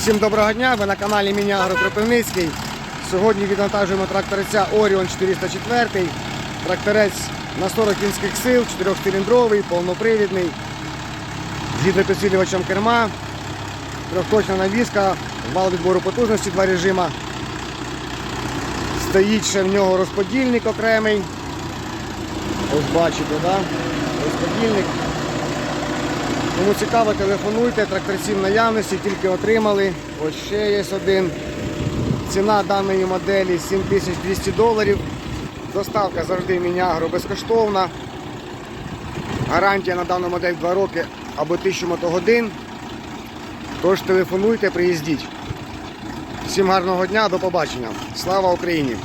Всім доброго дня, ви на каналі Міні-Агро Кропивницький. Сьогодні відвантажуємо тракториця Orion 404. Тракторець на 40 кінських сил, 4-циліндровий, повнопривідний, з гідропідсилювачем керма, трьохточна навіска, вал відбору потужності, два режима. Стоїть ще в нього розподільник окремий. Ось бачите, да? розподільник. Кому цікаво, телефонуйте, тракторці в наявності, тільки отримали. Ось ще є один. Ціна даної моделі 7200 доларів. Доставка завжди мінягро безкоштовна. Гарантія на дану модель 2 роки або 1000 мотогодин. Тож телефонуйте, приїздіть. Всім гарного дня, до побачення. Слава Україні!